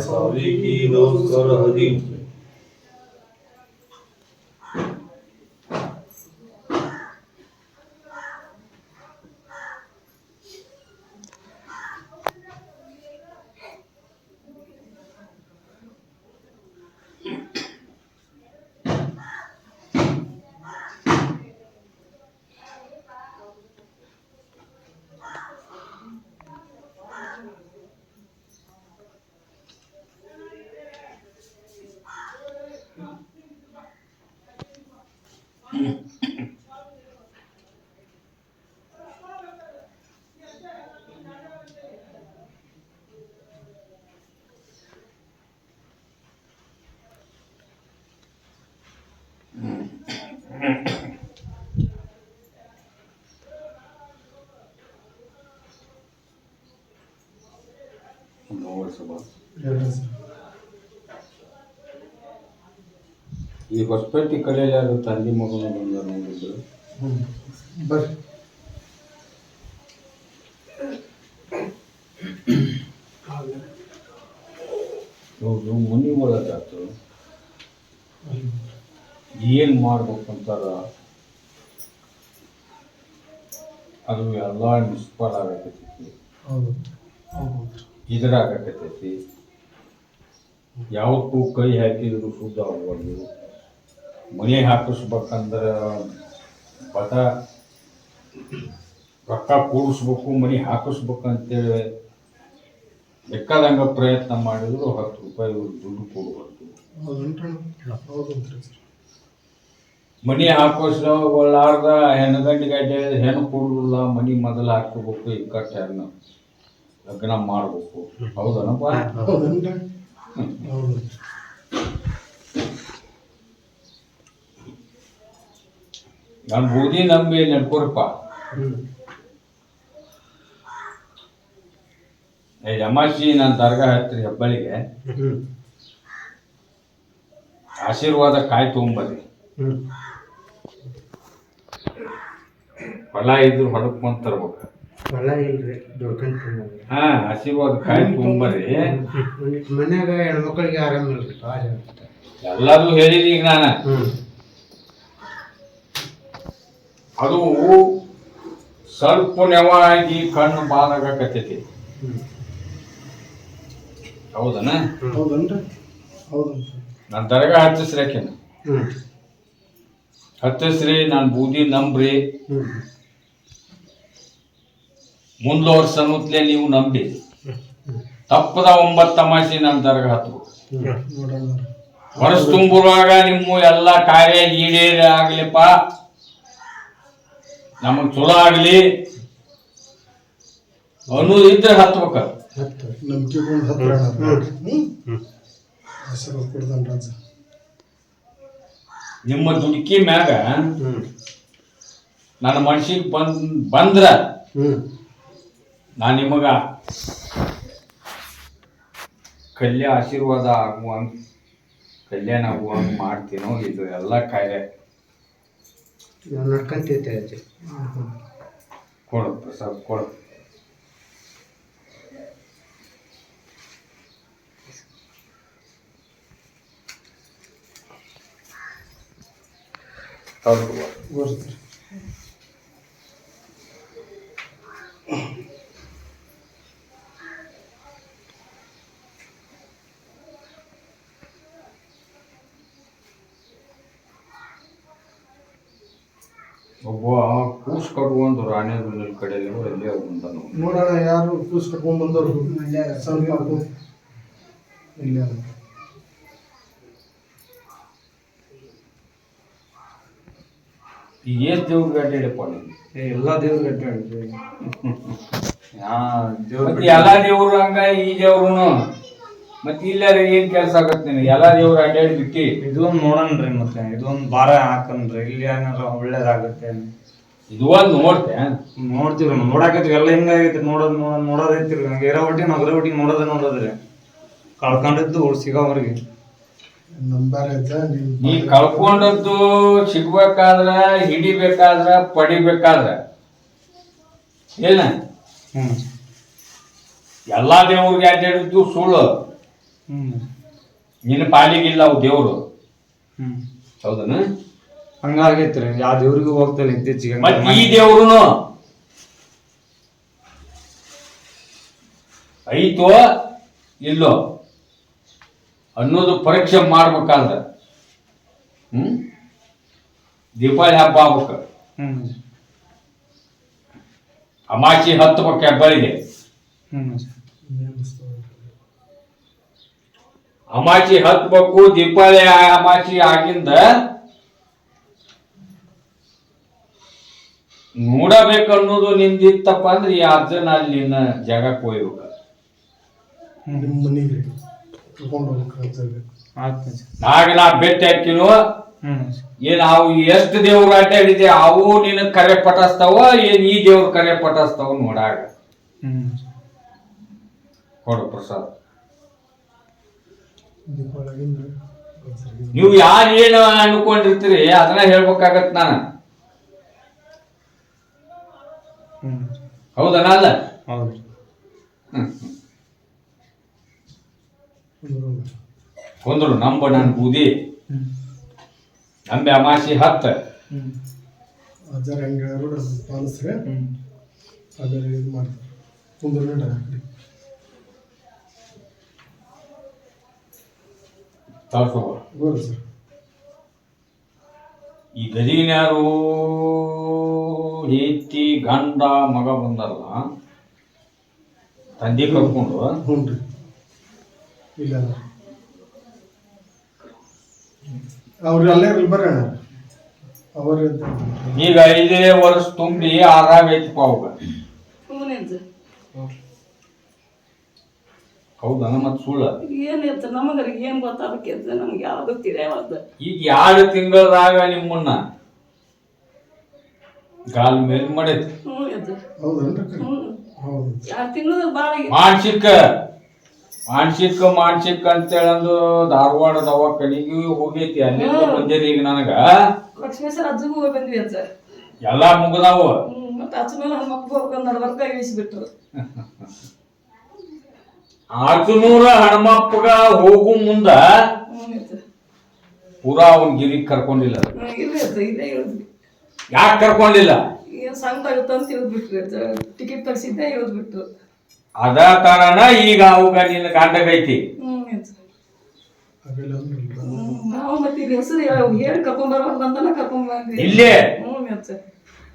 सभी की नमस्कार हरी। ಈ ಹೊಸಪೇಟೆ ಕಡೆಯಲ್ಲಿ ಯಾರು ತಂದೆ ಮಗನ ಬಂದ ನೋಡಿದ್ರು. ಬರ್ರಿ ಹೌದು ಮನೆ ಒಳಗೆ ಏನು ಏನು ಮಾಡ್ಬೇಕಂತಾರ? ಅದು ಎಲ್ಲ ನಿಷ್ಫಲ ಆಗತ್ತೈತಿ ಹೌದು. ಹೌದು. ಇದ್ರಾಗತೈತಿ ಯಾವಕ್ಕೂ ಕೈ ಹಾಕಿದ್ರು ಶುದ್ಧ ಆಗ್ಬಾರ್ದು ಮನೆ ಹಾಕಿಸ್ಬೇಕಂದ್ರೆ ಬಟ ರೊಕ್ಕ ಕೂಡಿಸ್ಬೇಕು, ಮನೆ ಹಾಕಿಸ್ಬೇಕಂತೇಳಿ ಬೇಕಾದಂಗೆ ಪ್ರಯತ್ನ ಮಾಡಿದ್ರು ಹತ್ತು ರೂಪಾಯಿ ಇವ್ರು ದುಡ್ಡು ಕೊಡಬಾರ್ದು. ಮನೆ ಹಾಕಿಸ್ಲಾರ್ದ ಹೆಣ್ಣು ಗಡ್ಡೆ ಹೆಣ್ಣು ಕೊಡುದಿಲ್ಲ, ಮನಿ ಮೊದಲು ಹಾಕೋಬೇಕು, ಇಕ್ಕಟ್ಟು ಹೆಣ್ಣು. ಲಗ್ನ ಮಾಡಬೇಕು. ಹೌದನಪ್ಪ? ನಾನು ಬೂದಿ ನಂಬಿ ನಡ್ಕೊರಪ್ಪ ಏ ಯಮಾಶಿ ನಾನು ದರ್ಗಾ ಹತ್ತಿರ ಹೆಬ್ಬಳಿಗೆ. ಆಶೀರ್ವಾದ ಕಾಯಿ ತೊಗೊಂಬರ್ರಿ. ಹೊಲ ಇದ್ರು ಹೊಡಕ್ ಬಂದ್ ತರ್ಬೇಕು. ಹೊಲ ಇಲ್ರಿ ದುಡ್ಕೊಂಡ್ ಹಾ ಕಾಯಿ ಮನ್ಯಾಗ ಹೆಣ್ಮಕ್ಳಿಗೆ ಆರಾಮಿಲ್ರಿ ಎಲ್ಲರೂ ಹೇಳಿದಿ ಈಗ ನಾನು. ಅದು ಸ್ವಲ್ಪ ನೆವಾಗಿ ಕಣ್ಣು ಬಾದಾಗಕತ್ತೈತಿ. ಹ್ಮ್. ಹೌದನ? ಹೌದನ್ರಿ? ಹೌದನ್ರಿ. ನಾನು ದರ್ಗಾ ಹತ್ತಿಸ್ರಿ ಆಕೆನ. ಹತ್ತಿಸ್ರಿ ನಾನು ಬೂದಿ ನಂಬ್ರಿ. ಅನ್ನುತ್ತಲೇ ನೀವು ನಂಬಿ ತಪ್ಪದ ಒಂಬತ್ತು ತಮಾಷೆ ನಮ್ಮ ಹತ್ಬೇಕು. ನೋಡೋಣ ವರ್ಷ ತುಂಬುವಾಗ ನಿಮ್ಮ ಎಲ್ಲ ಕಾರ್ಯ ಈಡೇರಿ ಆಗ್ಲಿಪ್ಪ. ನಮಗ್ ಚಲೋ ಆಗ್ಲಿ. ಅನ್ನೋದು ಇದ್ರೆ ಹತ್ಬೇಕ. ಹತ್ತು ನಿಮ್ಮ ದುಡುಕಿ ಮ್ಯಾಗ ನನ್ನ ಮನ್ಸಿಗೆ ಬಂದ್ ಬಂದ್ರ ಹ್ಮ್ ನಿಮಗೆ ಕಲ್ಯ ಆಶೀರ್ವಾದ ಆಗುವಂಗ ಕಲ್ಯಾಣ ಆಗುವಂಗ ಮಾಡ್ತೀನೋ ಇದು ಎಲ್ಲ ಕಾರ್ಯ ನಾವು ನಡ್ಕೊಂತಿರ್ತೇವೆ ಅಜ್ಜಿ. ಕೊಡು ಪ್ರಸಾದ್ ಕೊಡು. ಹೌದು ಬರ್ರಿ ಒಬ್ಬ ಕೂಸ್ ಕಟ್ಕೊಂಡು ರಾಣೆಬೆನ್ನೂರ ಕಡೆಯಲ್ಲಿ ಎಲ್ಲೇ ಬಂದನು ನೋಡೋಣ ಯಾರು ಕೂಸ್ ಕಟ್ಕೊಂಡ್ ಬಂದರು ಸ್ವಲ್ಪ ಇಲ್ಲ ಏನ್ ದೇವ್ರ ಗಾಡಿ ಹೇಳಪ್ಪ ನೀನು. ಎಲ್ಲ ದೇವ್ರ ಗಟ್ಟಿ ಮತ್ತೆ ಎಲ್ಲಾ ದೇವ್ರು ಹಂಗ ಈ ದೇವ್ರುನು. ಮತ್ತೆ ಇಲ್ಲ ಏನ್ ಕೆಲಸ ಆಗತ್ತೆ ನಿನಗೆ ಎಲ್ಲಾ ದೇವ್ರು ಅಡ್ಡಾಡಿ ಬಿಟ್ಟಿ ಇದೊಂದು ನೋಡನ್ರಿ ಮತ್ತೆ ಇದೊಂದು ಭಾರ ಹಾಕನ್ರಿ. ಇಲ್ಲಿ ಏನಾರ ಒಳ್ಳೇದಾಗುತ್ತೆ ಇದು ಒಂದು ನೋಡ್ತೆ. ನೋಡ್ತೀವಿ ನೋಡಾಕತ್ರಿ ಎಲ್ಲ ಹಿಂಗಾಗೈತಿ ನೋಡೋದ್ ನೋಡೋದ್ ನೋಡೋದೈತಿರಿ ನಂಗೆ ಇರೋ ಒಟ್ಟಿಗೆ ನಾವು ಇರೋ ಒಟ್ಟಿಗೆ ನೋಡೋದ ನೋಡೋದ್ರಿ ಕಳ್ಕೊಂಡಿದ್ದು ಸಿಗೋವ್ರಿಗೆ. ನಂಬರ್ ಐತೆ ನೀ ಕಳ್ಕೊಂಡದ್ದು ಸಿಗ್ಬೇಕಾದ್ರ ಹಿಡಿಬೇಕಾದ್ರ ಪಡಿಬೇಕಾದ್ರ. ಏನ? ಹ್ಮ್. ಎಲ್ಲಾ ದೇವ್ರಿಗೆ ಅಡ್ಡಾಡಿದ್ದು ಸುಳ್ಳು. ಹ್ಮ್. ನಿನ್ನ ಪಾಲಿಗಿಲ್ಲ ಅವು ದೇವ್ರು. ಹ್ಮ್. ಹೌದನ? ಹಂಗಾಗೈತ್ರಿ ಯಾವ ದೇವ್ರಿಗೂ ಹೋಗ್ತಾನೆ ಇತ್ತೀಚೆಗೆ ಮತ್ ಈ ದೇವ್ರುನು? ಐತೋ ಇಲ್ಲೋ? ಅನ್ನೋದು ಪರೀಕ್ಷೆ ಮಾಡ್ಬೇಕಾದ್ರೆ ಹ್ಮ್? ದೀಪಾವಳಿ ಹಬ್ಬ ಆಗ್ಬೇಕ. ಹ್ಮ್. ಹತ್ತು ಹತ್ತಬೇಕು ಹೆಬ್ಬಳಿಗೆ ಹ್ಮ್. ಹತ್ತು ಹತ್ಬೇಕು ದೀಪಾವಳಿ ಅಮಾಚಿ ಆಗಿಂದ ನೋಡಬೇಕು ಅನ್ನೋದು ನಿಂದಿತ್ತಪ್ಪ ಅಂದ್ರೆ ಈ ಅರ್ಜುನ ಅಲ್ಲಿ ನಿನ್ನ ಜಾಗಕ್ಕೆ ಹೋಗ್ಬೇಕು. ಮನೆಗೆ ನಾಗ ನಾ ಭೇಟಿ ಹಾಕಿನೋ ಹ್ಮ್ ಏನ್ ಅವು ಎಷ್ಟು ದೇವ್ರು ಅಡ್ಡಾಡಿದೆ ಅವು ನಿನ್ನ ಕರೆ ಪಟಾಸ್ತಾವ ಏನ್ ಈ ದೇವ್ರ ಕರೆ ಪಟಾಸ್ತಾವ ನೋಡಾಗ. ಹ್ಮ್ ಕೊಡು ಪ್ರಸಾದ್. ನೀವು ಯಾರು ಏನು ಅನ್ಕೊಂಡಿರ್ತೀರಿ? ಅದನ್ನ ಹೇಳ್ಬೇಕಾಗತ್ ನಾನು. ಹ್ಮ್ ಹೌದನ ಅಲ್ಲ? ಹೌದು. ಕೊಂದ್ರು ನಂಬ ನನ್ ಬೂದಿ. ನಂಬೆ ಅಮಾಸಿ ಹತ್ತ. ಅದರ ಹಂಗೆ ಪಾಲಿಸ್ರೆ. ಅದರ ಇದು ಮಾಡ್ತಾರೆ ಕುಂದ್ರ ನಡ ಹಾಕಿ ಸರ್. ಈ ಗದಿನ್ಯಾರು ಹೆಂಡತಿ ಗಂಡ ಮಗ ಬಂದಾರಲ್ಲ ತಂದೆ ಕರ್ಕೊಂಡು? ಹ್ಞೂ ರೀ ಇಲ್ಲ. ಅವ್ರು ಅಲ್ಲೇ ಇರಲಿ ಬರ್ರಿ ಅಣ್ಣ ಈಗ ಐದೇ ವರ್ಷ ತುಂಬಿ ಆರಾಮ ಐತಿ ಹ್ಞೂನಂತ ಹೌದಾ? ಸುಳ್ಳು. ಸುಳ್ಳ ಏನಿತ್ತು ನಮಗರ ಏನು ಗೊತ್ತಾಗಕ್ಕೆ ನಮ್ಗೆ ಯಾವುದು ತಿಳಿಯವಲ್ದು ಈಗ ಎರಡು ತಿಂಗಳದಾಗ ನಿಮ್ಮನ್ನ ಗಾಲ್ ಮೇಲ್ ಮಾಡೈತಿ ಹ್ಞೂ ಇತ್ತು ಹೌದನ್ರಿ ಹೌದು. ಎರಡು ತಿಂಗಳು ಭಾಳ ಮಾನಸಿಕ ಮಾನಸಿಕ ಮಾನಸಿಕ ಅಂತೇಳಂದು ಧಾರವಾಡ ದವಾಖಾನಿಗೆ ಹೋಗೈತಿ. ಅಲ್ಲಿಂದ ಬಂದೇರಿ ಈಗ ನನಗ? ಲಕ್ಷ್ಮೇಶ್ವರ ಅಜ್ಜಿಗೂ ಹೋಗಿ ಬಂದ್ವಿ ಅಂತ. ಎಲ್ಲಾ ಮುಗಿದಾವು? ಮತ್ತೆ ಮತ್ತು ಅಚ್ಚ ಮೇಲೆ ನಮ್ಮ ಮಕ್ಕಳು ಹೋಗ್ಕೊಂಡು ನಡ್ಬರ್ಕ ಇಳಿಸ್ಬಿಟ್ರು. ಆರ್ನೂರ ಹಣಮಪ್ಪಗ ಹೋಗು ಮುಂದ ಪೂರಾ ಅವನ್ ಗಿರಿ ಕರ್ಕೊಂಡಿಲ್ಲ ಯಾಕೆ ಕರ್ಕೊಂಡಿಲ್ಲ? ಟಿಕೆಟ್ ಅದ ಕಾರಣ ಈಗ ಅವಾಗ ನಿನ್ನ ಗಂಡಗೈತಿ ಇಲ್ಲಿ?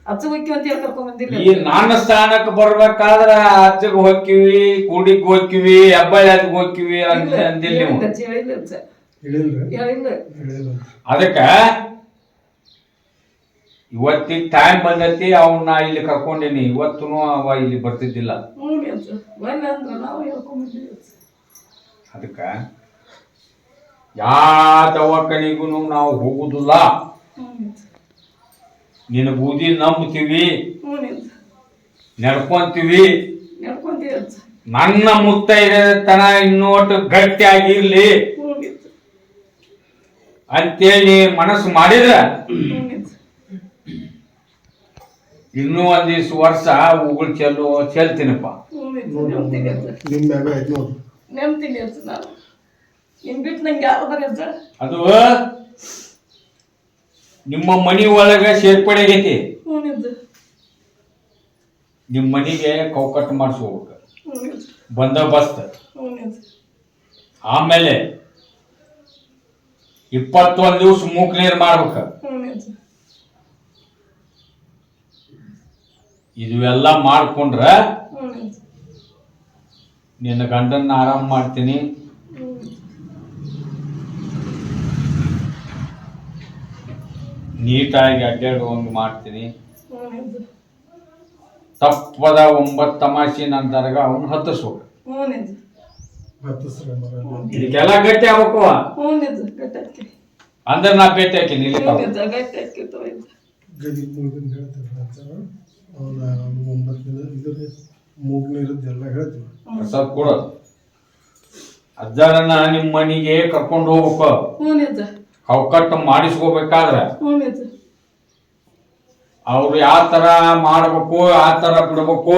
ಹೋಗ್ತೀವಿ ಅಂತ ಹೇಳಿ ಕರ್ಕೊಂಬಂದಿಲ್ಲ ಈ ನನ್ನ ಸ್ಥಾನಕ್ಕೆ ಬರ್ಬೇಕಾದ್ರ ಅಜ್ಜಗ್ ಹೋಕಿವಿ ಕೂಡಿಗ್ ಹೋಗ್ಕಿವಿ ಹೆಬ್ಬಳ್ಳಿ ಹೋಗ್ಕಿವಿ ಅಂತ ಅಂದಿಲ್ಲ ನೀವು. ಹೇಳಿಲ್ಲ ಅಜ್ಜ ಹೇಳಿಲ್ರಿ? ಹೇಳಿಲ್ಲ. ಹೇಳಿಲ್ಲ. ಅದಕ್ಕ ಇವತ್ತಿಗೆ ಟೈಮ್ ಬಂದೈತಿ ಅವನ್ನ ಇಲ್ಲಿ ಕರ್ಕೊಂಡಿನಿ. ಇವತ್ತು ಅವ ಇಲ್ಲಿ ಬರ್ತಿದ್ದಿಲ್ಲ. ಹ್ಞೂ ಅಜ್ಜ. ಬನ್ನಿ ಅಂದ್ರೆ ನಾವು ಹೇಳ್ಕೊಂಬಂದಿವಿ ಅಜ್ಜ. ಅದಕ್ಕ ಯಾವ ದವಾಖಾನಿಗೂ ನಾವು ಹೋಗುದಿಲ್ಲ. ಹ್ಞೂ ಅಜ್ಜ. ನಿನ್ನ ಬೂದಿ ನಂಬ್ತೀವಿ. ನಡ್ಕೊಂತೀವಿ. ನನ್ನ ಮುತ್ತೈದೆ ತನ ಇನ್ನೋಟು ಗಟ್ಟಿಯಾಗಿರ್ಲಿ ಹ್ಞೂ ಅಜ್ಜ ಅಂತೇಳಿ ಮನಸ್ಸು ಮಾಡಿದ್ರ ಇನ್ನೂ ಒಂದಿವ್ಸ ವರ್ಷ ಉಗುಳು ಚೆಲ್ಲು ಚೆಲ್ತೀನಪ್ಪ. ಅದು ನಿಮ್ಮ ಮನಿ ಒಳಗ ಸೇರ್ಪಡೆ ಆಗೈತಿ. ನಿಮ್ಮ ಮನಿಗೆ ಕೌಕಟ್ಟು ಮಾಡಿಸ್ಕೋಬೇಕು. ಬಂದೋಬಸ್ತ್. ಆಮೇಲೆ ಇಪ್ಪತ್ತೊಂದು ದಿವ್ಸ ಮೂಕ್ ನೀರು ಮಾಡ್ಬೇಕ. ಇದೆಲ್ಲ ಇವೆಲ್ಲ ಮಾಡ್ಕೊಂಡ್ರ ನಿನ್ನ ಗಂಡನ್ನ ಆರಾಮ್ ಮಾಡ್ತೀನಿ. ನೀಟಾಗಿ ಅಡ್ಡಾಡುವಂಗೆ ಮಾಡ್ತೀನಿ. ತಪ್ಪದ ಒಂಬತ್ ತಮಾಷೆ ನನ್ನ ದರ್ಗ ಅವನು ಮರ ಇದಕ್ಕೆಲ್ಲ ಗಟ್ಟಿ ಗಟ್ಟಾಕಿ ಅಂದ್ರೆ ನಾ ಭೇಟಿ ಹಾಕಿ ನಿಲ್ಲಿ ಹ್ಞೂ ಅಜ್ಜ ಗದಿ ಮುಗಿದ ಹೇಳ್ತೇವೆ ಅಜ್ಜಾರ ಅವನ ಒಂಬತ್ತು ದಿನ ಇದ್ರ ಮೂಗ್ ನೀರದ್ದು ಎಲ್ಲ ಹೇಳ್ತೀವಿ ಪ್ರಸಾದ್ ಕೊಡೋದು ಅಜ್ಜಾರನ್ನ ನಿಮ್ಮ ಮನೆಗೆ ಕರ್ಕೊಂಡು ಹೋಗ್ಬೇಕು. ಹ್ಞೂ ಅಜ್ಜ ಕೌಕಟ್ಟು ಮಾಡಿಸ್ಕೋಬೇಕಾದ್ರೆ ಅವ್ರು ಯಾವ ತರ ಮಾಡ್ಬೇಕು ಯಾವ ತರ ಬಿಡ್ಬೇಕು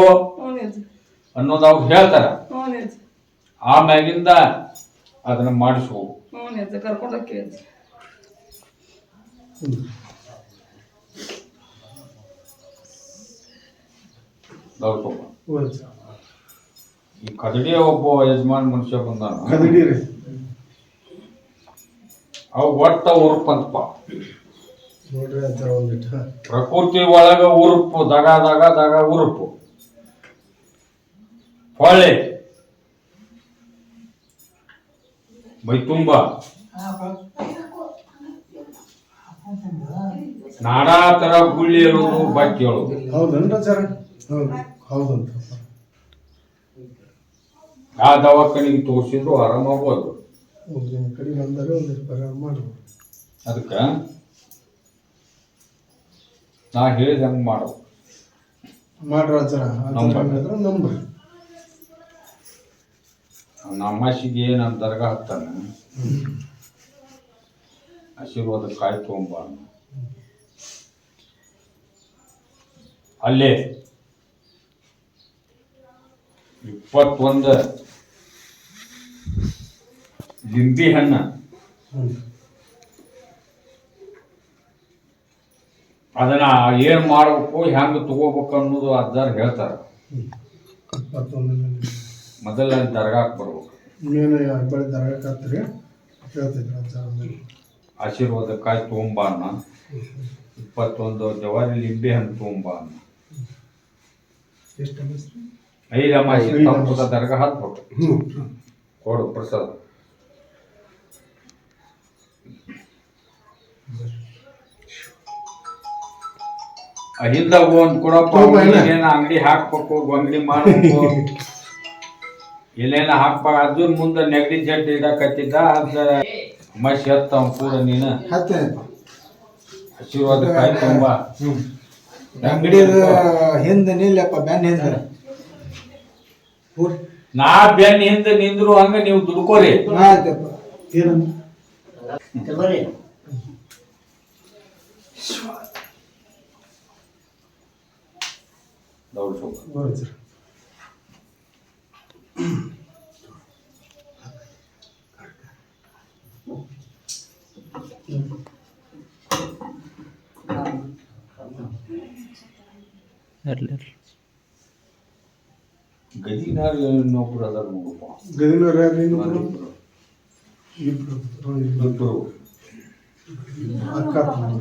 ಅನ್ನೋದು ಅವ್ರು ಹೇಳ್ತಾರ. ಆಮ್ಯಾಗಿಂದ ಅದನ್ನ ಮಾಡಿಸ್ಕೋಬೇಕು ಈ ಕದಡಿ ಒಬ್ಬ ಯಜಮಾನ್ ಮನುಷ್ಯ ಬಂದಾನ. ಕದಡಿ ರೀ. ಅವು ಒಟ್ಟ ಉರುಪಂತಪ್ಪ ನೋಡ್ರಿ ಒಂದಿಟ್ಟು ಪ್ರಕೃತಿ ಒಳಗ ಉರುಪು ದಗ ದಗ ದಗ ಉರುಪು. ಹೊಳೆ. ಮೈ ತುಂಬ. ನಾನಾ ತರ ಗುಳ್ಳಿ ಇರೋದು ಬಾಕಿ ಹೇಳೋದು ಹೌದನ್ರಿ ಹೌದಂತ ಆ ದವಾಖಾನಿಗೆ ತೋರಿಸಿದ್ರು ಆರಾಮಾಗ್ಬೋದು ನಿಮ್ಮ ಕಡೆ ಬಂದಾಗ ಒಂದಿಷ್ಟು ಪರಿಹಾರ ಮಾಡ್ಬೋದು. ಅದಕ್ಕ ನಾ ಹೇಳಿದ ಹಂಗೆ ಮಾಡು ಮಾಡ್ರಿ ಆಚಾರ ನಂಬರ್. ಅಜ್ಜಾರ ನಂಬ್ರಿ. ನಮ್ಮಸಿಗೆ ನನ್ನ ದರ್ಗಾ ಹತ್ತಾನ. ಆಶೀರ್ವಾದ ಕಾಯಿ ತೊಗೊಂಬ ಅಲ್ಲೇ ಇಪ್ಪತ್ತೊಂದು ಲಿಂಬಿ ಹಣ್ಣ. ಅದನ್ನ ಏನು ಮಾಡಬೇಕು ಹೆಂಗ್ ತಗೋಬೇಕು ಅನ್ನೋದು ಅಜ್ಜಾರ್ ಹೇಳ್ತಾರೆ. ಮೊದಲ ದರ್ಗಾಕ್ ಬರ್ಬೇಕು. ಮೇನ್ ಆಶೀರ್ವಾದಕ್ಕಾಗಿ ದರಗಕ್ಕತ್ರಿ ಆಶೀರ್ವಾದ ಕಾಯಿ ತೊಗೊಂಬ ಅನ್ನ ಇಪ್ಪತ್ತೊಂದು ಜವಾರಿ ಲಿಂಬೆ ಹಣ್ಣು ತೊಗೊಂಬ ಅನ್ನ ಐದು ಅಮಾಸಿ ದರ್ಗಾ ಹತ್ಬೇಕು ಹ್ಞೂ ಕೊಡು ಪ್ರಸಾದ. ಅಹಿಂದ ಒಂದ್ ಕೊಡಪ್ಪ ತಗೊಂಬ ಏನ ಅಂಗಡಿ ಹಾಕ್ಬೇಕು ಅಂಗಡಿ ಮಾಡ್ಬೇಕು. ಎಲ್ಲೇನ ಹಾಕ್ಬೇಕು ಅದ್ರ ಮುಂದೆ ನೆಗಡಿ ಜಡ್ ಇಡಕತ್ತಿದ್ದ ಅದ ಮಸಿ ಹತ್ತ ಕೂಡ ನೀನು. ಹತ್ತೆ ಆಶೀರ್ವಾದ ಕಾಯಿ ತುಂಬ. ಅಂಗಡಿ ಹಿಂದ ನಿಲ್ಲಪ್ಪ ಬ್ಯಾನ್ ಹಿಂದ. ನಾ ಬ್ಯಾನ್ ಹಿಂದೆ ನಿಂದ್ರು ಹಂಗ ನೀವು ದುಡ್ಕೋರಿ. ಆಯ್ತಪ್ಪ. ಏನಂತ ದೌಡ್ ಸ್ವಲ್ಪ. ನೋಡಿ ಸರ್ ಗದಿನಾರು ಇನ್ನೊಬ್ರು ಅದಾರ ನೋಡಪ್ಪ ಗದಿನವ್ರು ಯಾರು ಇನ್ನೊಬ್ರು ಇಬ್ರು ಹ್ಞೂ, ಇಬ್ರು ಇಬ್ರು ಅಕ್ಕ ತಮ್ಮ ಅಕ್ಕ ತಮ್ಮ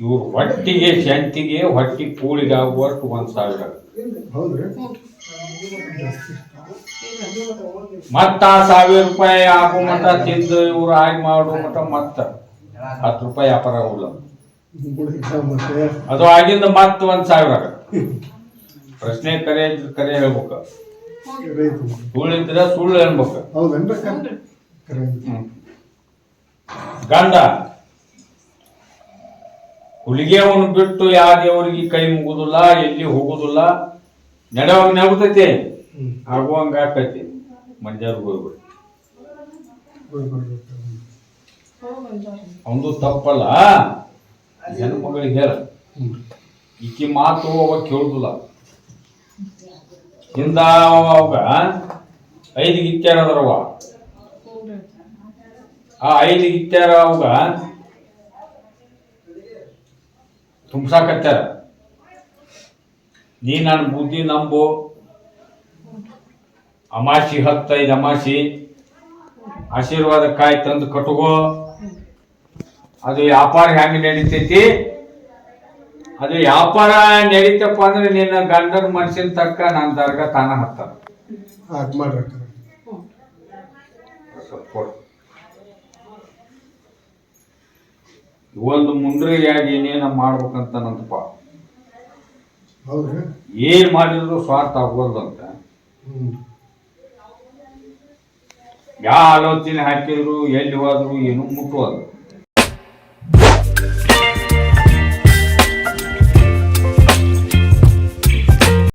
ಇವ್ರ ಹೊಟ್ಟಿಗೆ ಶಾಂತಿಗೆ ಹೊಟ್ಟಿ ಕೂಳಿಗೆ ಆಗುವಷ್ಟು ಒಂದ್ ಸಾವಿರ. ಮತ್ತ ಆ ಸಾವಿರ ರೂಪಾಯಿ ಆಗೋ ಮಟ ತಿಂದು ಇವ್ರು ಆಗಿ ಮಾಡು ಮಟ ಮತ್ತ ಹತ್ತು ರೂಪಾಯಿ ವ್ಯಾಪಾರ ಆಗುಲ್ಲ ಅದು ಆಗಿಂದ ಮತ್ತ ಒಂದ್ ಸಾವಿರ. ಪ್ರಶ್ನೆ ಕರೆ ಇದ್ರೆ ಕರೆ ಹೇಳ್ಬೇಕ. ಸುಳ್ಳಿದ್ರೆ ಸುಳ್ಳು ಹೇಳ್ಬೇಕ. ಗಂಡ ಹುಲಿಗೆಯವನು ಬಿಟ್ಟು ಯಾವ ದೇವರಿಗೆ ಕೈ ಮುಗುದಿಲ್ಲ, ಎಲ್ಲಿ ಹೋಗುದಿಲ್ಲ, ನಡೆವಾಗ ನಗುತ್ತೈತಿ ಹ್ಮ್ ಆಗುವಂಗ ಆಕೈತಿ. ಮಂಜಾರು ಹೋಗ್ಬಿಡು ಅವನು ತಪ್ಪಲ್ಲ. ಹೆಣ್ಣು ಮಗಳಿಗೆ ಹೇಳ. ಈಕಿ ಮಾತು ಅವ ಕೇಳುದಿಲ್ಲ. ಹಿಂದ ಅವಾಗ ಐದು ಗಿತ್ಯಾರ ಅದರವ. ಆ ಐದು ಗಿತ್ಯಾರ ಅವಾಗ ತುಂಬ್ಸಾಕತ್ಯಾರ. ನೀ ನನ್ನ ಬುದ್ಧಿ ನಂಬು. ಅಮಾಸಿ ಹತ್ತೈದು ಅಮಾಸಿ. ಆಶೀರ್ವಾದ ಕಾಯಿ ತಂದು ಕಟ್ಕೋ. ಅದು ವ್ಯಾಪಾರ ಹೆಂಗ್ ನಡೀತೈತಿ? ಅದು ವ್ಯಾಪಾರ ನಡೀತಪ್ಪ ಅಂದ್ರೆ ನಿನ್ನ ಗಂಡನ ಮನ್ಸಿನ ತಕ್ಕ ನನ್ನ ದರ್ಗ ತಾನ ಹತ್ತ ಮಾಡ್ರಿ ಒಂದು ಮುಂಡ್ರಿಯಾಗಿ ಏನೇನ ಮಾಡ್ಬೇಕಂತ ನಂತಪ್ಪ ಹೌದ್ರಿ? ಏನ್ ಮಾಡಿದ್ರು ಸ್ವಾರ್ಥ ಆಗೋದಂತ ಹ್ಮ್. ಯಾವ ಆಲೋಚನೆ ಹಾಕಿದ್ರು ಎಲ್ಲಿ ಹೋದ್ರು ಏನು ಮುಟ್ಟುವುದು